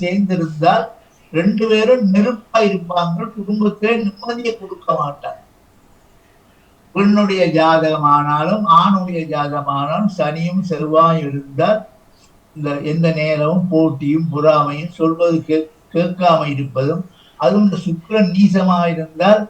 சேர்ந்திருந்தால் ரெண்டு பேரும் நெருப்பா இருப்பாங்க. குடும்பத்திலே நிம்மதியை கொடுக்க மாட்டாங்க. பெண்ணுடைய ஜாதகமானாலும் ஆணுடைய ஜாதகமானாலும் சனியும் செல்வாயும் இருந்தால் இந்த எந்த நேரமும் போட்டியும் பொறாமையும் சொல்வது கே கேட்காம இருப்பதும் அதுவும் இந்த சுக்கிரன் நீசமா இருந்தால்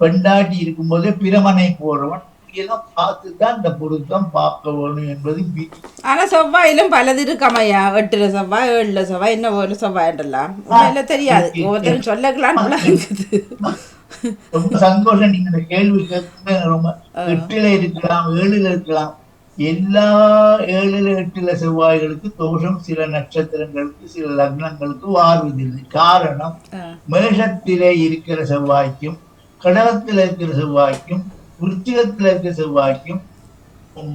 பெண்டாட்டி இருக்கும்போதே பிரமனை போறவன் இதெல்லாம் பார்த்துதான் இந்த பொருத்தம் பார்க்க வேணும் என்பது ஆனா செவ்வாயிலும் பலது இருக்காமையா எட்டுல செவ்வாய் ஏழுல செவ்வாய் என்ன ஒரு செவ்வாய்ன்றலாம். உண்மையில தெரியாது. ஒவ்வொருத்தரும் சொல்லக்கலாம் ரொம்ப சந்தோஷம். நீங்க இந்த கேள்வி கேட்குறது ரொம்ப எட்டுல இருக்கலாம் ஏழுல இருக்கலாம். எல்லா ஏழுல எட்டுல செவ்வாய்களுக்கு தோஷம் சில நட்சத்திரங்களுக்கு சில லக்னங்களுக்கு வாருவதில்லை. காரணம் மேஷத்திலே இருக்கிற செவ்வாய்க்கும் கடகத்தில் இருக்கிற செவ்வாய்க்கும் விருச்சிகத்தில் இருக்கிற செவ்வாய்க்கும்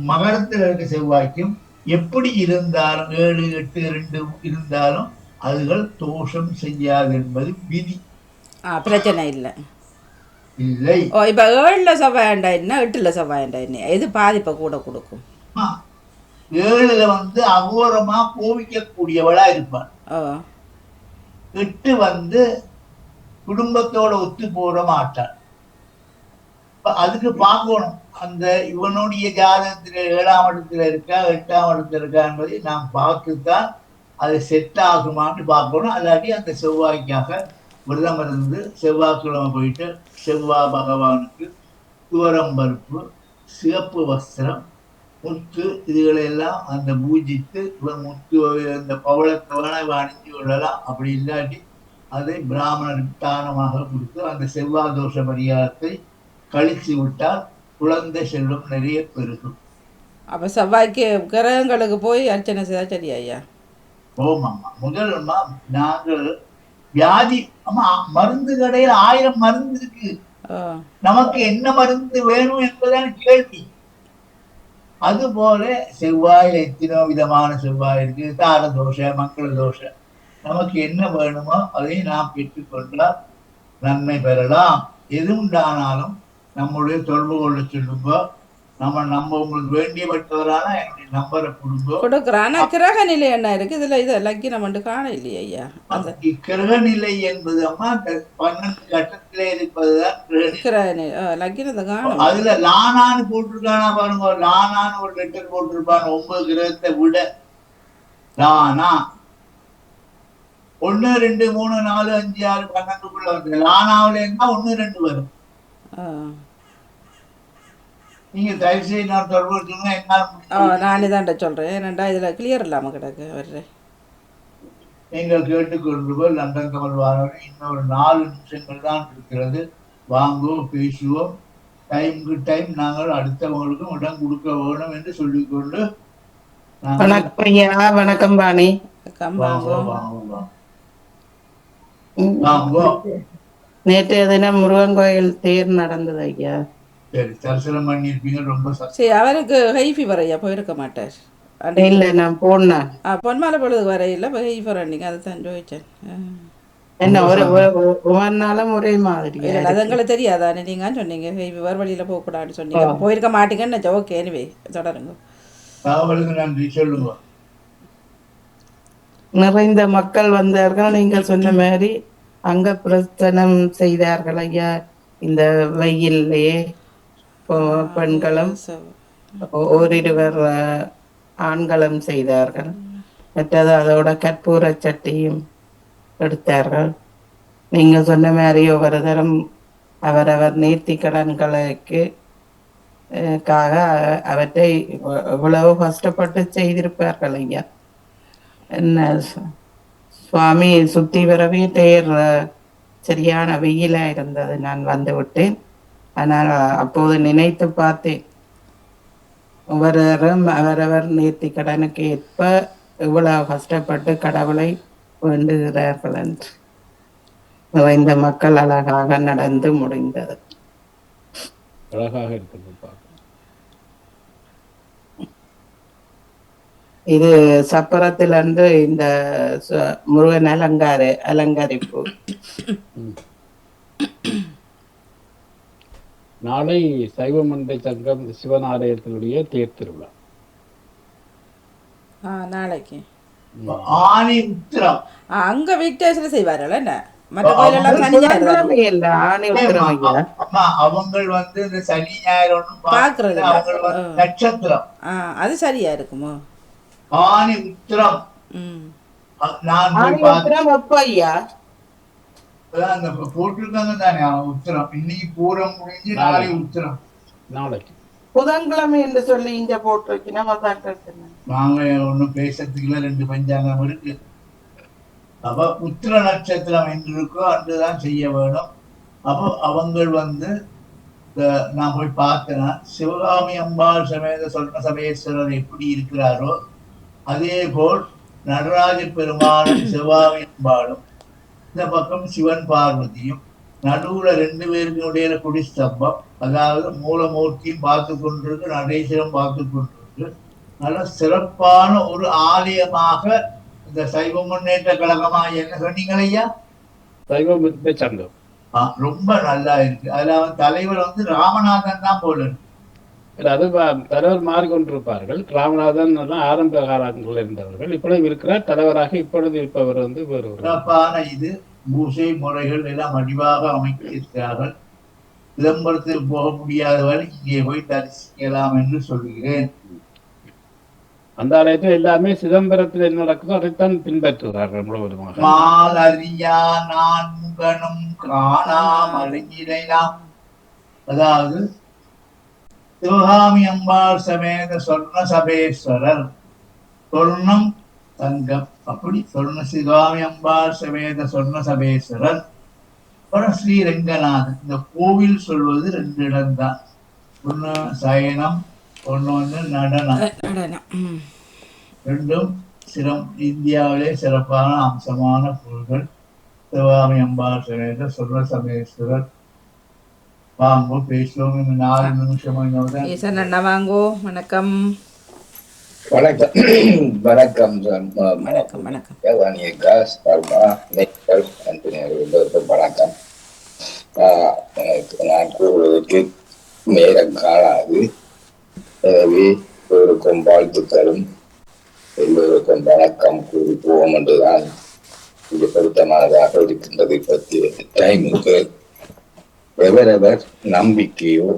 மகரத்தில் இருக்கிற செவ்வாய்க்கும் எப்படி இருந்தாலும் ஏழு எட்டு ரெண்டு இருந்தாலும் அதுகள் தோஷம் செய்யாது என்பது விதி. பிரச்சனை இல்லை. இல்லை. ஓ இப்போ ஏழுல செவ்வாயண்டா என்ன எட்டுல செவ்வாயண்டா என்ன? எது பாதிப்பை கூட கொடுக்கும்? ஏழுல வந்து அகோரமா கோவிக்கக்கூடியவளா இருப்பான் எட்டு வந்து குடும்பத்தோட ஒத்து போட மாட்டான் அதுக்கு பார்க்கணும் அந்த இவனுடைய ஜாதகத்தில் ஏழாம் இடத்துல இருக்கா எட்டாம் இடத்துல இருக்கா என்பதை நாம் பார்த்துத்தான் அது செட் ஆகுமான்னு பார்க்கணும். அல்லாட்டி அந்த செவ்வாய்க்காக விரதம் இருந்து செவ்வாய்க்கிழமை போயிட்டு செவ்வாய் பகவானுக்கு துவரம் பருப்பு சிவப்பு வஸ்திரம் முத்து இதுகளையெல்லாம் அந்த பூஜித்து இவன் முத்து அந்த பவளத்தவனை வேணா அணிஞ்சு விடலாம். அப்படி இல்லாட்டி அதை பிராமணருக்கு தானமாக கொடுத்து அந்த செவ்வாய் தோஷ பரிகாரத்தை கழித்து விட்டால் குழந்தை செல்வம் நிறைய பெருகும். அப்போ செவ்வாய்க்கு கிரகங்களுக்கு போய் அர்ச்சனை செய்தால் சரி ஐயா ஓம் அம்மா. முதல் அம்மா நாங்கள் வியாதி அம்மா மருந்து கடையில் ஆயிரம் மருந்து இருக்கு. நமக்கு என்ன மருந்து வேணும் என்பதுதான் கேள்வி. அதுபோல செவ்வாயில் எத்தனோ விதமான செவ்வாய் இருக்கு. தார தோஷ மங்கள தோஷ. நமக்கு என்ன வேணுமோ அதை நாம் பெற்றுக்கொண்டால் நன்மை பெறலாம். எது உண்டானாலும் நம்முடைய தொடர்பு கொள்ள சொல்லுங்க நம்ம நம்ம உங்களுக்கு வேண்டியப்பட்டவரான என்னுடைய நம்பரை கொடுங்க கொடுக்குறோம் ஆனால் கிரக நிலை என்ன இருக்கு? இதில் இதை லக்கினம் மட்டும் காண இல்லையா ஐயா அந்த கிரக நிலை என்பது அம்மா பன்னெண்டு கட்டத்திலே இருப்பதுதான் கிரக நிலை. லக்கினத்தை காணும் அதுல லானான்னு போட்டிருக்கானா பாருங்க. லானான்னு ஒரு லெட்டர் போட்டிருப்பான். ஒன்பது கிரகத்தை விட லானா. ஒண்ணு ரெண்டு மூணு நாலு அஞ்சு ஆறு பன்னெண்டுக்குள்ள வந்து லானாவில இருந்தா ஒண்ணு ரெண்டு வரும். ஆ நீங்க தயவு செய்து நான் தொடர்பு என்னால். நான் இதாண்ட சொல்கிறேன் ஏன்னாண்டா இதில் கிளியர் இல்லாமல் கிடக்கு வர்றேன் நீங்கள் கேட்டுக்கொண்டிருப்போம் லண்டன் கமல் இன்னொரு நாலு நிமிஷங்கள் தான் இருக்கிறது. வாங்குவோம் பேசுவோம் டைமுக்கு டைம் நாங்கள் அடுத்தவங்களுக்கும் இடம் கொடுக்க வேணும் என்று சொல்லிக்கொண்டு நாங்கள் வணக்கம் ஐயா வணக்கம் வாங்குவோம் வாங்குவோம் வாங்குவோம். நேற்றைய தினம் முருகன் கோயில் தேர் நடந்தது ஐயா. சரி தரிசனம் பண்ணியிருப்பீங்க ரொம்ப சரி அவருக்கு ஹை ஃபீவர் ஐயா போயிருக்க மாட்டார். இல்ல நான் போனேன் ஆ பொன்மாலை பொழுது வரையில் இப்போ ஹை ஃபீவர் அன்னைக்கு அதை தான் ஜோதிச்சேன். என்ன ஒரு ஒவ்வொரு நாளும் ஒரே இல்லை அது எங்களுக்கு தெரியாதானே நீங்கள் சொன்னீங்க ஹை ஃபீவர் வழியில் போகக்கூடாதுன்னு சொன்னீங்க. போயிருக்க மாட்டீங்கன்னு ஓகே எனிவே தொடருங்க. நன்றி சொல்லுங்க. நிறைந்த மக்கள் வந்தார்கள் நீங்கள் சொன்ன மாதிரி. அங்க பிரஸ்தனம் செய்தார்கள் ஐயா. இந்த வெயில்லையே பெண்களும் ஓரிருவர் ஆண்களும் செய்தார்கள். மற்றது அதோட கற்பூர சட்டியும் எடுத்தார்கள். நீங்க சொன்ன மாதிரி ஒவ்வொரு தரம் அவரவர் நேர்த்தி கடன்களுக்கு காக அவற்றை இவ்வ- இவ்வளவு கஷ்டப்பட்டு செய்திருப்பார்கள் ஐயா. என்ன சுவாமி சுத்தி வரவே தேர் சரியான வெயிலா இருந்தது. நான் வந்து விட்டேன். ஆனால் அப்போது நினைத்து பார்த்தேன். ஒவ்வொருவரும் அவரவர் நேர்த்தி கடனுக்கு ஏற்ப இவ்வளவு கஷ்டப்பட்டு கடவுளை வேண்டுகிறார்கள் என்று. இந்த மக்கள் அழகாக நடந்து முடிந்தது. அழகாக இருக்கிறது இது சப்பரத்தில் அன்று இந்த முருகன் அலங்கார அலங்கரிப்பு நாளை சைவ மண்டை சங்கம் சிவன் ஆலயத்தினுடைய தேர் திருவிழா. ஆ நாளைக்கு. ஆனி உத்திரம் ஆ, அங்க வீக் டேஸ்ல செய்வார்கள் என்ன? மற்ற அவங்க வந்து இந்த சனி ஞாயிறு. நட்சத்திரம். அது சரியா இருக்குமோ? உத்திரம். நான் ஆணி உத்திரம் அதான் அந்த போட்டிருக்காங்க தானே உத்திரம். இன்னைக்கு பூரம் முடிஞ்சு நாளை உத்திரம். நாளைக்கு. புதன்கிழமை என்று சொல்லி இங்க போட்டு வைக்கணும் நாங்க ஒண்ணும் பேசுறதுக்குள்ள ரெண்டு பஞ்சாங்கம் இருக்கு. அப்ப உத்திர நட்சத்திரம் என்று இருக்கோ அன்றுதான் செய்ய வேணும். அப்போ அவங்க வந்து நான் போய் பார்த்தேன்னா சிவகாமி அம்பாள் சமேத சொர்ண சமேஸ்வரர் எப்படி இருக்கிறாரோ அதே போல் நடராஜ பெருமாளும் சிவகாமி அம்பாளும் இந்த பக்கம் சிவன் பார்வதியும் நடுவுல ரெண்டு பேருக்கு இடையில குடி ஸ்தம்பம் அதாவது மூலமூர்த்தியும் பார்த்து கொண்டிருக்கு நடேஸ்வரம் பார்த்து கொண்டிருக்கு. நல்ல சிறப்பான ஒரு ஆலயமாக இந்த சைவ முன்னேற்ற கழகமா என்ன சொன்னீங்க ஐயா? சைவ மண்டை சங்கம். ரொம்ப நல்லா இருக்கு. அதுல அவன் தலைவர் வந்து ராமநாதன் தான் போல இருக்கு. அது தலைவர் மாறிக்கொண்டிருப்பார்கள் ராமநாதன் எல்லாம் ஆரம்ப காலங்களில் இருந்தவர்கள். இப்பொழுது இருக்கிறார். தலைவராக இப்பொழுது இருப்பவர் வந்து வேறு ஒரு சிறப்பான இது பூசை முறைகள் எல்லாம் வடிவாக அமைத்திருக்கிறார்கள். விளம்பரத்தில் போக முடியாதவர் இங்கே போய் தரிசிக்கலாம் என்று சொல்கிறேன். அந்த ஆலயத்தில் எல்லாமே சிதம்பரத்தில் என்ன நடக்குதோ அதைத்தான் பின்பற்றுகிறார்கள் முழுவதுமாக. மால் அறியா நான் முகனும் காணாம் அறிஞரையாம் அதாவது சிவகாமி அம்பாள் சமேத சொர்ண சபேஸ்வரர். சொர்ணம் தங்கம். அப்படி சொர்ண சிவகாமி அம்பாள் சமேத சொர்ண சபேஸ்வரர். அப்புறம் ஸ்ரீரங்கநாதன். இந்த கோவில் சொல்வது ரெண்டு இடம்தான். ஒண்ணு சயனம் ஒண்ணு வந்து நடனம். ரெண்டும் சிறம் இந்தியாவிலே சிறப்பான அம்சமான பொருள்கள் சிவகாமி அம்பாள் சமேத சொல்ற சமேஸ்வரர் வாங்கோ பேசுவோம். நாலு நிமிஷம் ஈசன் அண்ணா வாங்கோ. வணக்கம். வணக்கம். வணக்கம் வணக்கம் வணக்கம். வாணியக்கா சர்மா நேக்கல் எல்லோருக்கும் வணக்கம். நான் கூறுவதற்கு நேரம் காணாது. எனவே எல்லோருக்கும் வாழ்த்துக்களும் எல்லோருக்கும் வணக்கம் கூறி போவோம் என்றுதான் இது பொருத்தமானதாக இருக்கின்றது. பற்றிய டைமுக்கு எவரவர் நம்பிக்கையோ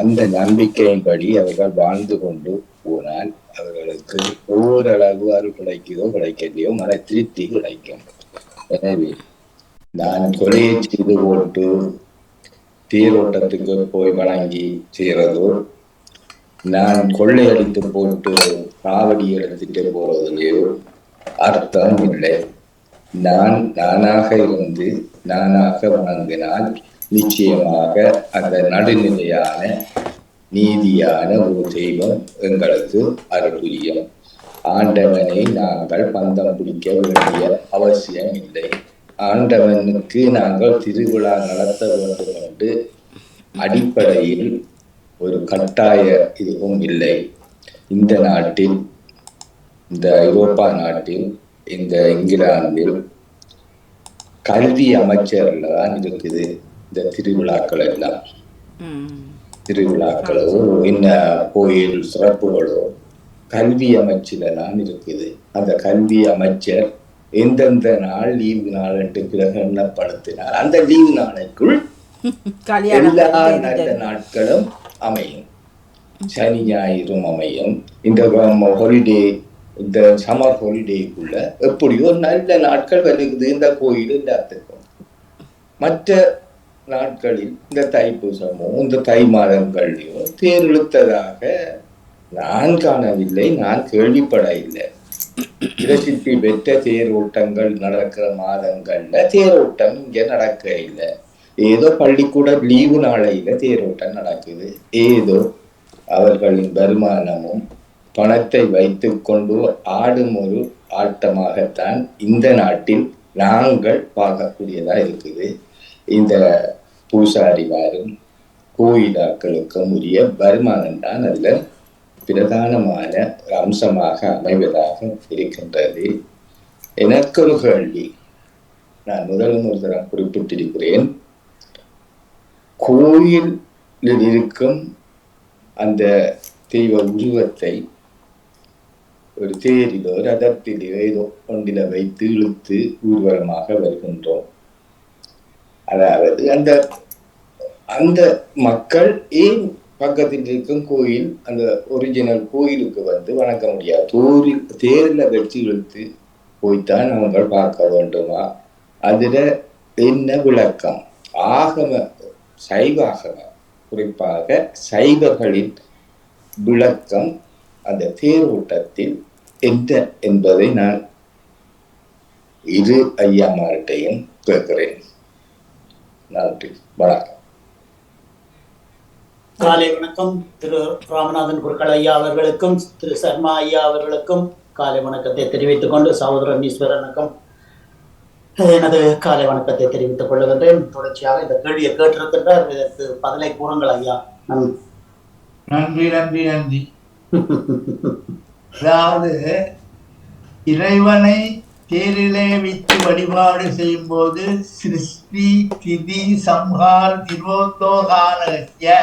அந்த நம்பிக்கையின்படி அவர்கள் வாழ்ந்து கொண்டு போனால் அவர்களுக்கு ஓரளவு அருள் கிடைக்குதோ கிடைக்கலையோ மன திருப்தி கிடைக்கும். எனவே நான் கொலையை செய்து போட்டு தேரோட்டத்துக்கு போய் வணங்கி செய்யறதோ நான் கொள்ளையடித்து போட்டு காவடி எடுத்துட்டு போறதுலையோ அர்த்தம் இல்லை. நான் நானாக இருந்து நானாக வணங்கினால் நிச்சயமாக அந்த நடுநிலையான நீதியான ஒரு தெய்வம் எங்களுக்கு அருள்புரியும். ஆண்டவனை நாங்கள் பந்தம் பிடிக்க வேண்டிய அவசியம் இல்லை. ஆண்டவனுக்கு நாங்கள் திருவிழா நடத்த வேண்டும் என்று அடிப்படையில் ஒரு கட்டாய இதுவும் இல்லை. இந்த நாட்டில் இந்த ஐரோப்பா நாட்டில் இந்த இங்கிலாந்தில் கல்வி அமைச்சர்ல தான் இருக்குது இந்த திருவிழாக்கள் எல்லாம் திருவிழாக்களோ என்ன கோயில் சிறப்புகளோ கல்வி அமைச்சில தான் இருக்குது. அந்த கல்வி அமைச்சர் எந்தெந்த நாள் லீவு நாள் என்று பிரகடனப்படுத்தினார் அந்த லீவு நாளைக்குள் எல்லா நல்ல. நாட்களும் அமையும். சனி ஞாயிறும் அமையும். இந்த ஹாலிடே இந்த சம்மர் ஹாலிடேக்குள்ள எப்படியோ நல்ல நாட்கள் வருகுது இந்த கோயில் எல்லாத்துக்கும் மற்ற நாட்களில் இந்த தைப்பூசமோ இந்த தை மாதங்கள்லையோ தேர் இழுத்ததாக நான் காணவில்லை நான் கேள்விப்பட இல்லை பிரசித்தி பெற்ற தேரோட்டங்கள் நடக்கிற மாதங்கள்ல தேரோட்டம் இங்க நடக்க இல்லை ஏதோ பள்ளிக்கூட லீவு நாளையில தேரோட்டம் நடக்குது. ஏதோ அவர்களின் வருமானமும் பணத்தை வைத்துக்கொண்டு ஆடும் ஒரு ஆட்டமாகத்தான் இந்த நாட்டில் நாங்கள் பார்க்கக்கூடியதா இருக்குது. இந்த பூசாரிமாரும் கோயிலாக்களுக்கும் உரிய வருமானம் தான் அதில் பிரதானமான அம்சமாக அமைவதாக இருக்கின்றது. எனக்கு ஒரு கேள்வி. நான் முதல் ஒரு தரம் குறிப்பிட்டிருக்கிறேன். கோயிலில் இருக்கும் அந்த தெய்வ உருவத்தை ஒரு தேரிலோ ரதத்திலோ ஏதோ ஒன்றில வைத்து இழுத்து ஊர்வலமாக வருகின்றோம். அதாவது அந்த அந்த மக்கள் ஏன் பக்கத்தில் இருக்கும் கோயில் அந்த ஒரிஜினல் கோயிலுக்கு வந்து வணங்க முடியாது? தோரில் தேரில் வச்சு இழுத்து போய்த்தான் அவங்க பார்க்க வேண்டுமா? அதில் என்ன விளக்கம்? ஆகம சைவ ஆகம குறிப்பாக சைவர்களின் விளக்கம் அந்த தேரோட்டத்தில் என்ன என்பதை நான் இரு ஐயாமார்கிட்டையும் கேட்கிறேன். நன்றி. வணக்கம். காலை வணக்கம். திரு ராமநாதன் குருக்கள் ஐயா அவர்களுக்கும் திரு சர்மா ஐயா அவர்களுக்கும் காலை வணக்கத்தை தெரிவித்துக் கொண்டு சகோதரன் ஈஸ்வரனுக்கும் எனது காலை வணக்கத்தை தெரிவித்துக் கொள்ளுகின்றேன். தொடர்ச்சியாக இந்த கேள்வியை கேட்டிருக்கின்றார். இதற்கு பதிலை கூறுங்கள் ஐயா. நன்- நன்றி நன்றி நன்றி. அதாவது இறைவனை தேரிலே வைத்து வழிபாடு செய்யும் போது சிருஷ்டி திதி சம்ஹார் நிரோத்தோகானகத்திய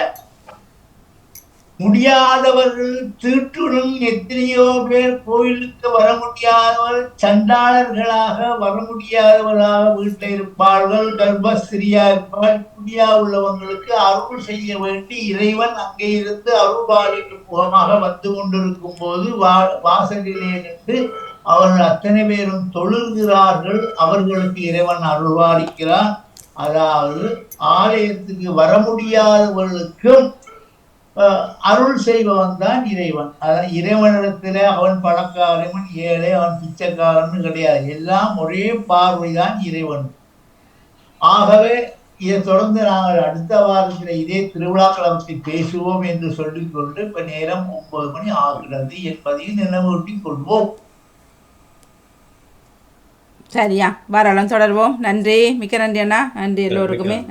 முடியாதவர்கள் தீட்டுடன் எத்தனையோ பேர் கோயிலுக்கு வர முடியாதவர் சண்டாளர்களாக வர முடியாதவர்களாக வீட்டில் இருப்பார்கள் கர்ப்பஸ்திரியா இருப்பார் குடியா உள்ளவங்களுக்கு அருள் செய்ய வேண்டி இறைவன் அங்கே இருந்து அருள்பாலிக்கும் முகமாக வந்து கொண்டிருக்கும் போது வா வாசலிலே நின்று அவர்கள் அத்தனை பேரும் தொழுகிறார்கள். அவர்களுக்கு இறைவன் அருள்வாளிக்கிறான் அதாவது ஆலயத்துக்கு வர முடியாதவர்களுக்கும் அருள் செய்பவன் தான் இறைவன். அதான் இறைவனிடத்துல அவன் பணக்காரன் ஏழை அவன் பிச்சைக்காரன் கிடையாது. எல்லாம் ஒரே பார்வைதான் இறைவன். ஆகவே இதை தொடர்ந்து நாங்கள் அடுத்த வாரத்தில் இதே திருவிழாக்களை பற்றி பேசுவோம் என்று சொல்லிக்கொண்டு இப்ப நேரம் ஒன்பது மணி ஆகிறது. என்பதையும் நினைவூட்டிக் கொள்வோம். சரியா. வரலாம் தொடர்வோம். நன்றி. மிக்க நன்றி அண்ணா. நன்றி எல்லோருக்குமே.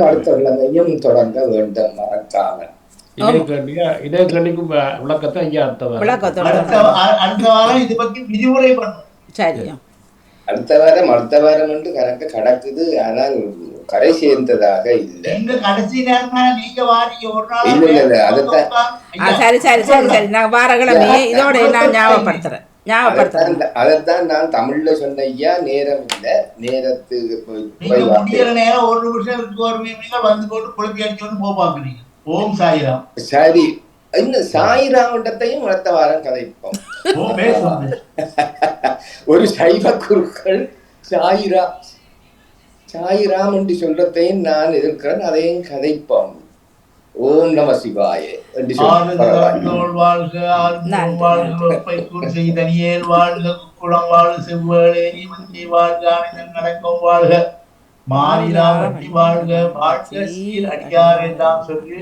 அடுத்த தொடங்க வேண்டும். மறக்காமல். வ- விளக்கத்தை ஐயா அடுத்த. விளக்கத்தோட அடுத்த வாரம். இது பற்றி பண்ணும் சரியா அடுத்த வாரம் அடுத்த வாரம் என்று கணக்கு கடக்குது. ஆனால் கரை சேர்ந்ததாக இல்லை. எங்க கடைசி நேரம் நீங்க வாரிங்க. ஒரு நாள் இல்ல, இல்ல, இல்ல, அதுதான். ஆ சரி சரி சரி சரி. நான் வாரக்கிழமையே இதோட நான் ஞாபகப்படுத்துறேன். ஞாபகப்படுத்துறேன். அதைத்தான் நான் தமிழ்ல சொன்ன ஐயா நேரம் இல்ல? நேரத்துக்கு போய் போய் ஒரு நிமிஷம் இருக்கு ஒரு நிமிஷம் வந்து போட்டு குழப்பி அடிச்சோன்னு போக பாக்குறீங்க ஓம் சாயிராம். சரி. இன்னும் சாயிராமண்டத்தையும் அடுத்த வாரம் கதைப்போம் ஒரு சைவ குருக்கள் சாயிரா சாயிராம் என்று சொல்றதையும் நான் எதிர்க்கிறேன் அதையும் கதைப்போம். ஓம் நம சிவாய என்று. ஆறுதல் வாழ்க குளம் வாழ்க செவ்வேளே நீமந்தி வாழ்க நடக்கும் வாழ்க. மாறிலா வட்டி வாழ்க வாழ்க சீர் அடியார் எல்லாம் சொல்லி